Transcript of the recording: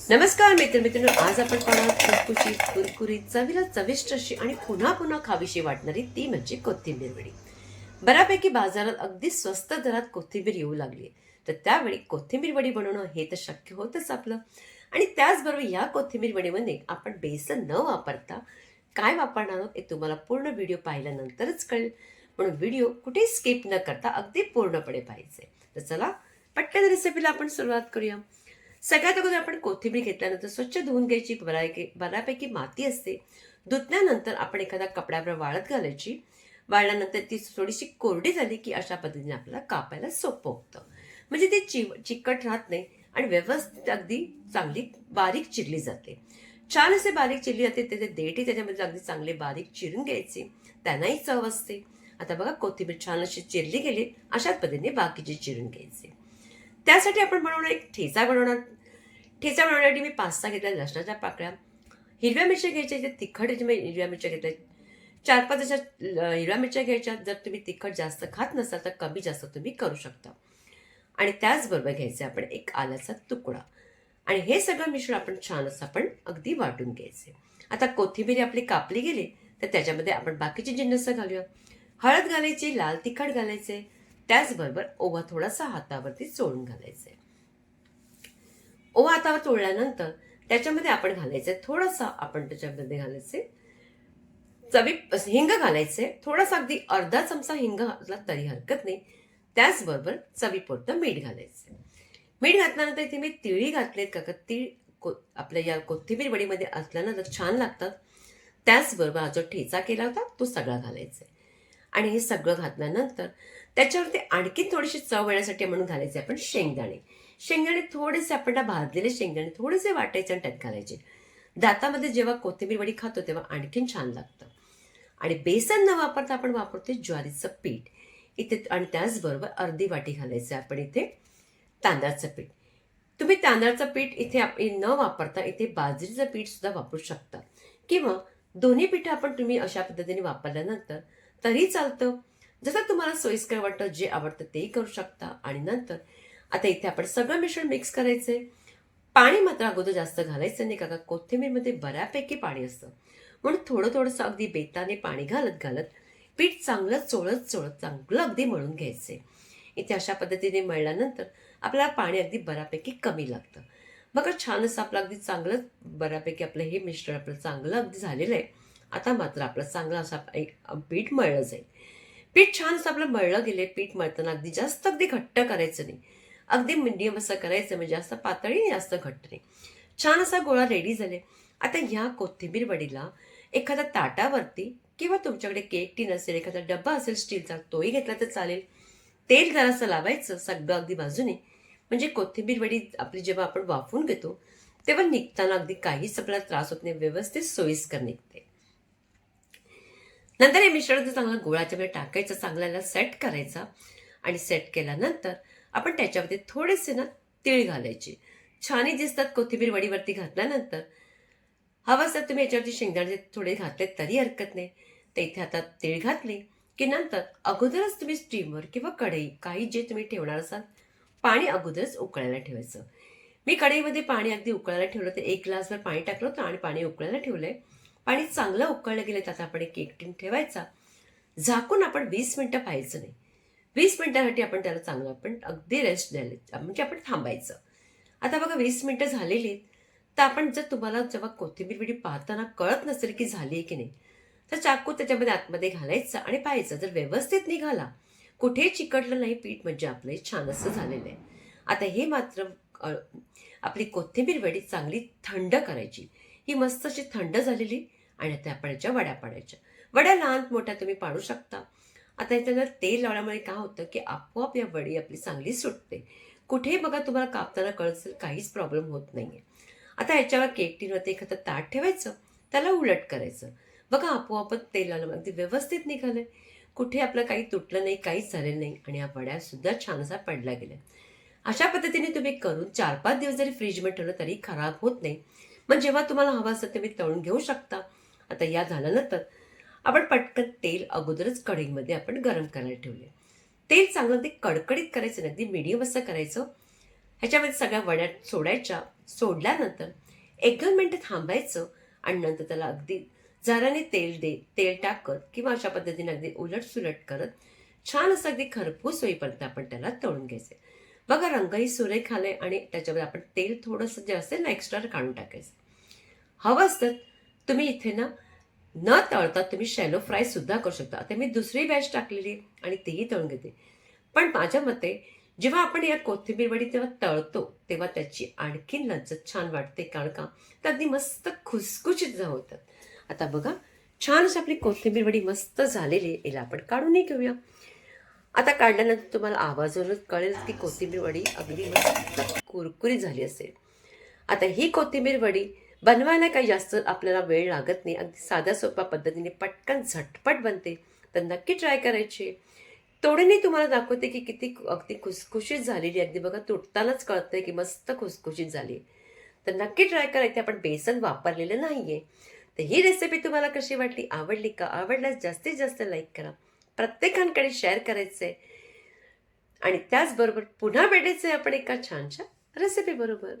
नमस्कार मित्र मित्रांनो आज आपण पाहणार खुसखुशीत कुरकुरीत चवीला चविष्ट अशी आणि पुन्हा पुन्हा खावीशी वाटणारी ती म्हणजे कोथिंबीर वडी. बऱ्यापैकी बाजारात अगदी स्वस्त दरात कोथिंबीर येऊ लागली तर त्यावेळी कोथिंबीर वडी बनवणं हे तर शक्य होतच आपलं. आणि त्याचबरोबर या कोथिंबीर वडीमध्ये आपण बेसन न वापरता काय वापरणार आहोत हे तुम्हाला पूर्ण व्हिडिओ पाहिल्यानंतरच कळेल. म्हणून व्हिडिओ कुठे स्किप न करता अगदी पूर्णपणे पाहिजे तर चला पटकन रेसिपीला आपण सुरुवात करूया. सगळ्यात अगोदर आपण कोथिंबीर घेतल्यानंतर स्वच्छ धुवून घ्यायची. बऱ्यापैकी बऱ्यापैकी माती असते. धुतल्यानंतर आपण एखाद्या कपड्यावर वाळत घालायची. वाळल्यानंतर ती थोडीशी कोरडी झाली की अशा पद्धतीने आपल्याला कापायला सोपं होतं. म्हणजे ती चि चिकट राहत नाही आणि व्यवस्थित अगदी चांगली बारीक चिरली जाते. छान असे बारीक चिरली जाते. त्याचे देठी त्याच्यामध्ये अगदी चांगले बारीक चिरून घ्यायचे. त्यांनाही चव असते. आता बघा कोथिंबीर छान अशी चिरली गेली. अशाच पद्धतीने बाकीचे चिरून घ्यायचे. त्यासाठी आपण बनवणार एक ठेचा बनवणार. ठेचा बनवण्यासाठी मी पास्ता घेतला लसणाच्या पाकळ्या. हिरव्या मिरच्या घ्यायच्या त्या तिखट मी हिरव्या मिरच्या घेतल्या. चार पाच अशा हिरव्या मिरच्या घ्यायच्या. जर तुम्ही तिखट जास्त खात नसाल तर कमी जास्त तुम्ही करू शकता. आणि त्याचबरोबर घ्यायचं आपण एक आल्याचा तुकडा. आणि हे सगळं मिश्रण आपण छान असं आपण अगदी वाटून घ्यायचे. आता कोथिंबीर आपली कापली गेली तर त्याच्यामध्ये आपण बाकीचे जिन्नस घालूया. हळद घालायची लाल तिखट घालायचे. त्याचबरोबर ओवा थोडासा हातावरती चोळून घालायचे ओवा हातावर चोळल्यानंतर त्याच्यामध्ये आपण घालायचं थोडासा आपण त्याच्यामध्ये घालायचे चवी हिंग घालायचे थोडासा अगदी अर्धा चमचा हिंग घातला तरी हरकत नाही. त्याचबरोबर चवीपुरतं मीठ घालायचं मीठ घातल्यानंतर इथे मी तिळी घातलेत का का तीळ को आपल्या या कोथिंबीर वडीमध्ये असल्यानंतर छान लागतात त्याचबरोबर हा जो ठेचा केला होता तो सगळा घालायचा आणि हे सगळं घातल्यानंतर त्याच्यावरती आणखी थोडीशी चव येण्यासाठी म्हणून घालायचे आपण शेंगदाणे. शेंगदाणे थोडेसे आपण भाजलेले शेंगदाणे थोडेसे वाटायचे आणि त्यात घालायचे. दातामध्ये जेव्हा कोथिंबीर वडी खातो तेव्हा आणखीन छान लागतं. आणि बेसन न वापरता आपण वापरतो ज्वारीचं पीठ. इथे आणि त्याचबरोबर अर्धी वाटी घालायचं आपण इथे तांदळाचं पीठ. तुम्ही तांदळाचं पीठ इथे आप- न वापरता इथे बाजरीचं पीठ सुद्धा वापरू शकता. किंवा दोन्ही पीठ आपण तुम्ही अशा पद्धतीने वापरल्यानंतर तरी चालतं. जसं तुम्हाला सोयीस्कर वाटतं जे आवडतं तेही करू शकता. आणि नंतर आता इथे आपण सगळं मिश्रण मिक्स करायचंय. पाणी मात्र अगोदर जास्त घालायचं नाही का कोथिंबीरमध्ये बऱ्यापैकी पाणी असतं. म्हणून थोडं थोडंसं अगदी बेताने पाणी घालत घालत पीठ चांगलं चोळत चोळत चांगलं अगदी मळून घ्यायचे इथे अशा पद्धतीने मळल्यानंतर आपल्याला पाणी अगदी बऱ्यापैकी कमी लागतं. बघा छान असं आपलं अगदी चांगलं बऱ्यापैकी आपलं हे मिश्रण आपलं चांगलं अगदी झालेलं आहे. आता मात्र आपलं चांगलं असं एक पीठ मळलं जाईल. पीठ छान असं आपलं मळलं गेले पीठ मळताना अगदी जास्त अगदी घट्ट करायचं नाही. अगदी मिडियम असं करायचं म्हणजे जास्त पातळी जास्त घट्ट नाही. छान असा गोळा रेडी झाले आता ह्या कोथिंबीर वडीला एखाद्या ताटावरती किंवा तुमच्याकडे केक टीन असेल एखादा डब्बा असेल स्टीलचा तोही घेतला तर चालेल. तेल जरासं लावायचं सगळं अगदी बाजूने म्हणजे कोथिंबीर वडी आपली जेव्हा आपण वाफवून घेतो तेव्हा निघताना अगदी काहीच आपल्याला त्रास होत नाही व्यवस्थित सोयीस्कर निघते. नंतर हे मिश्रण जर चांगलं गुळाच्या मध्ये टाकायचं चांगल्याला सेट करायचा आणि सेट केल्यानंतर आपण त्याच्यामध्ये थोडेसे ना तीळ घालायचे. छानही दिसतात कोथिंबीर वडीवरती घातल्यानंतर. हवं असं तुम्ही याच्यावरती शेंगदाणे थोडे घातले तरी हरकत नाही. तर इथे आता तीळ घातले की नंतर अगोदरच तुम्ही स्टीमवर किंवा कढई काही जे तुम्ही ठेवणार असाल पाणी अगोदरच उकळायला ठेवायचं. मी कढईमध्ये पाणी अगदी उकळायला ठेवलं तर एक ग्लासभर पाणी टाकलं होतं आणि पाणी उकळायला ठेवलंय. पाणी चांगलं उकळलं गेलं त्यात आपण एक केक ठेवायचा. झाकून आपण वीस मिनटं पाहायचं नाही. वीस मिनिटासाठी आपण त्याला चांगलं आपण अगदी रेस्ट द्यायला म्हणजे आपण थांबायचं. आता बघा वीस मिनटं झालेली तर आपण जर तुम्हाला जेव्हा कोथिंबीर विडी पाहताना कळत नसेल की झाली आहे की नाही तर चाकू त्याच्यामध्ये आतमध्ये घालायचं आणि पाहायचं. जर व्यवस्थित निघाला कुठेही चिकटलं नाही पीठ म्हणजे आपलं हे छान असं झालेलं आहे. आता हे मात्र आपली कोथिंबीर वडी चांगली थंड करायची. ही मस्त अशी थंड झालेली आणि त्या आपण वड्या पाडायच्या. वड्या लहान मोठ्या तुम्ही पाडू शकता. आता याच्यानं तेल लावल्यामुळे काय होतं की आपोआप या वडी आपली चांगली सुटते. कुठेही बघा तुम्हाला कापताना कळत असेल काहीच प्रॉब्लेम होत नाही आहे आता याच्यावर केक टीनवरती एखादं ताट ठेवायचं त्याला उलट करायचं. बघा आपोआपच तेल लावलं अगदी व्यवस्थित निघालंय. कुठे आपलं काही तुटलं नाही काहीच झालेलं नाही आणि या वड्या सुद्धा छान असा पडल्या गेल्या. अशा पद्धतीने तुम्ही करून चार पाच दिवस जरी फ्रीजमध्ये ठेवलं तरी खराब होत नाही. मग जेव्हा तुम्हाला हवं असेल तुम्ही तळून घेऊ शकता. आता या झाल्यानंतर आपण पटकन तेल अगोदरच कढईमध्ये आपण गरम करायला ठेवले तेल चांगलं ते कडकडीत करायचं नाही अगदी मिडियम असं करायचं. ह्याच्यामध्ये सगळ्या वड्यात सोडायच्या सोडल्यानंतर एक दोन मिनटं थांबायचं आणि नंतर त्याला अगदी जराने तेल दे तेल टाकत किंवा अशा पद्धतीने अगदी उलट सुलट करत छान असं अगदी खरपूस होईपर्यंत आपण त्याला तळून घ्यायचे. बघा रंगही सुरेख आले आणि त्याच्यामध्ये आपण तेल थोडंसं जे असेल ना एक्स्ट्रा काढून टाकायचं. हवं असतं तुम्ही इथे ना न तळता तुम्ही शॅलो फ्राय सुद्धा करू शकता. आता मी दुसरी बॅच टाकलेली आणि तेही तळून घेते. पण माझ्या मते जेव्हा आपण या कोथिंबीर वडी तेव्हा तळतो तेव्हा त्याची आणखीन लज्जत छान वाटते. कारण का? तर अगदी मस्त खुसखुशीत होतात. आता बघा छान अशी आपली कोथिंबीर वडी मस्त झालेली आहे. याला आपण काढूनही घेऊया. आता काढल्यानंतर तुम्हाला आवाजावरच कळेल की कोथिंबीर वडी अगदी मस्त कुरकुरी झाली असेल. आता ही कोथिंबीर वडी बनवायला काही जास्त आपल्याला वेळ लागत नाही. अगदी साध्या सोप्या पद्धतीने पटकन झटपट बनते. तर नक्की ट्राय करायची. तोडीने तुम्हाला दाखवते की किती अगदी खुसखुशीत झालेली अगदी बघा तुटतानाच कळतंय की मस्त खुसखुशीत झाली तर नक्की ट्राय करायची आपण बेसन वापरलेलं नाही आहे तर ही रेसिपी तुम्हाला कशी वाटली? आवडली का? आवडल्यास जास्तीत जास्त लाईक करा. प्रत्येकांकडे शेअर करायचं आहे आणि त्याचबरोबर पुन्हा भेटायचं आहे आपण एका छानशा रेसिपी बरोबर.